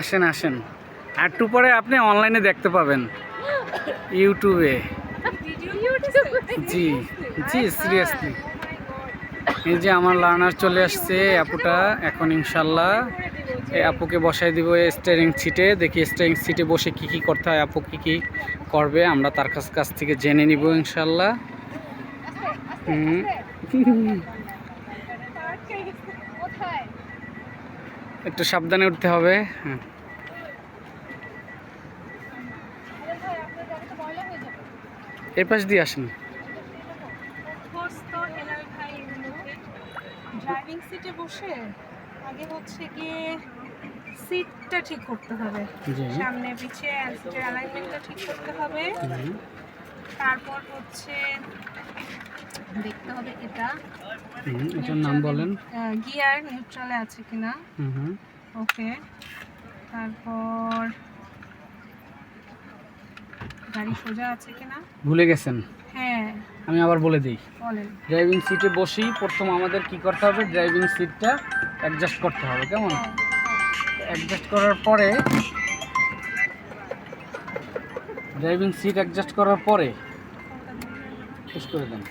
আসেন আসেন। আর একটু পরে আপনি অনলাইনে দেখতে পাবেন। ইউটিউবে জি জি সিরিয়াসলি এই যে আমার লার্নার চলে আসছে আপুটা, এখন ইনশাল্লাহ এই আপুকে বসাই দিব স্টিয়ারিং সিটে দেখি স্টিয়ারিং সিটে বসে কি কি করতে হয়, আপু কি কি করবে, আমরা তার কাছ কাছ থেকে জেনে নিব ইনশাল্লাহ। একটু সাবধানে উঠতে হবে। হ্যাঁ। এই পাশ দিয়ে আসেন। ড্রাইভিং সিটে বসে আগে হচ্ছে গিয়ে সিটটা ঠিক করতে হবে। সামনে পিছিয়ে সিটের অ্যালাইনমেন্টটা ঠিক করতে হবে। তারপর হচ্ছে দেখতে হবে এটা। এটার নাম বলেন। গিয়ার নিউট্রালে আছে কিনা? ওকে। তারপর গাড়ি সোজা আছে কিনা? ভুলে গেছেন। আমি আবার বলে দিই। ড্রাইভিং সিটে বসেই প্রথম আমাদের কি করতে হবে? ড্রাইভিং সিটটা অ্যাডজাস্ট করতে হবে কেমন? অ্যাডজাস্ট করার পরে ড্রাইভিং সিট অ্যাডজাস্ট করার পরে শেষ করে দেন।